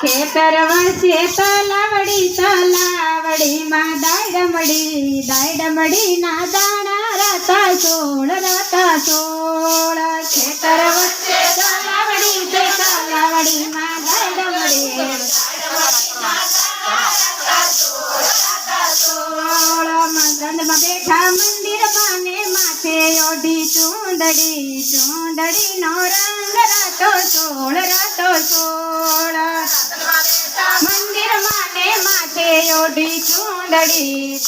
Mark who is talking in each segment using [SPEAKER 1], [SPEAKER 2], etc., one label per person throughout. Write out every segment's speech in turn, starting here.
[SPEAKER 1] ખેતર વસે તલાવડી તલાવડી માં દાયડમડી દાયડમડી ના દાણા રાતા સોળ રાતા સોળ ખેતર વસે તલાવડી તે તલાવડી માં દાયડમડી સોળ મંદમાં બેઠા મંદિર માને માથે ઓઢી ચૂંદડી ચૂંદડી નો રંગ રાતો સોળ રાતો સોળ માથે ઓઢી ચૂંદડી.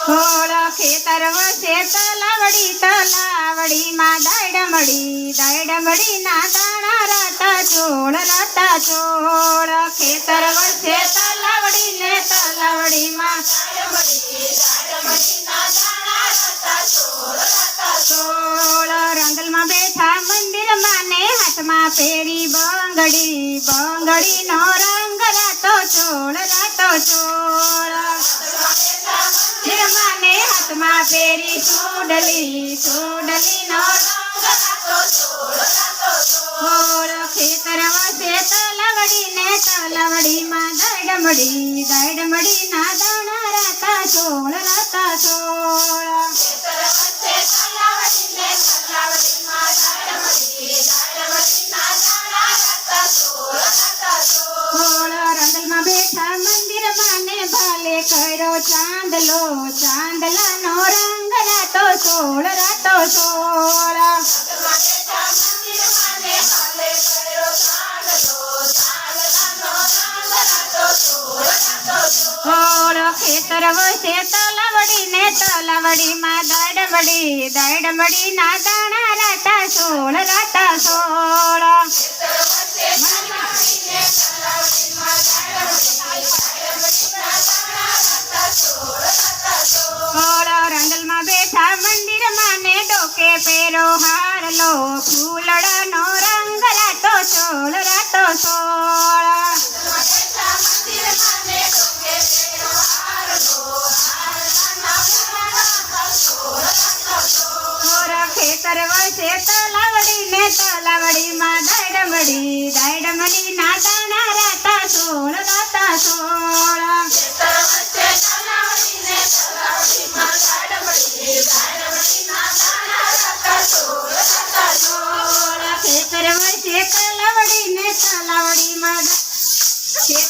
[SPEAKER 1] સોળ ખેતર વસે તલાવડી તલાવડી માં દાયડમડી દાયડમડી ના દાણા રાતા ચોળ રાતા ચોળ. ખેતર વસે તલાવડી ને તલાવડી માં હાથમાં પેરી બંગડી બંગડી નો રંગ રાતો ચોળ રાતો ચોળ. માને હાથમાં પેરી સોડલી સોડલીનો નો સોળ ખેતર વસે તલવડી ને તલવડી માં દાયડમડી દડમડી ના દાણા રાતા સોળ ભાલે ચાંદલો, ચાંદલા નો રંગ રાતો સોળ રાતો સોળ. ખેતર વસે તલાવડી ને તલાવડી માં દાડમડી દાડમડી ના દાણા રાતા સોળ રાતા સોળ. પેરો હારલો ફૂલડા નો રંગ રાતો સોળ રાતો સોળ ખેતર વસે તલાવડી ને તલાવડી માં દાયડમડી દાયડમડી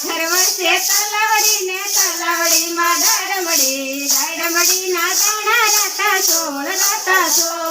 [SPEAKER 1] વસે તલાવડી ને તલાવડી માં દાયડમડી દાયડમડી ના દાણા રાતા સોળ રાતા સોળ.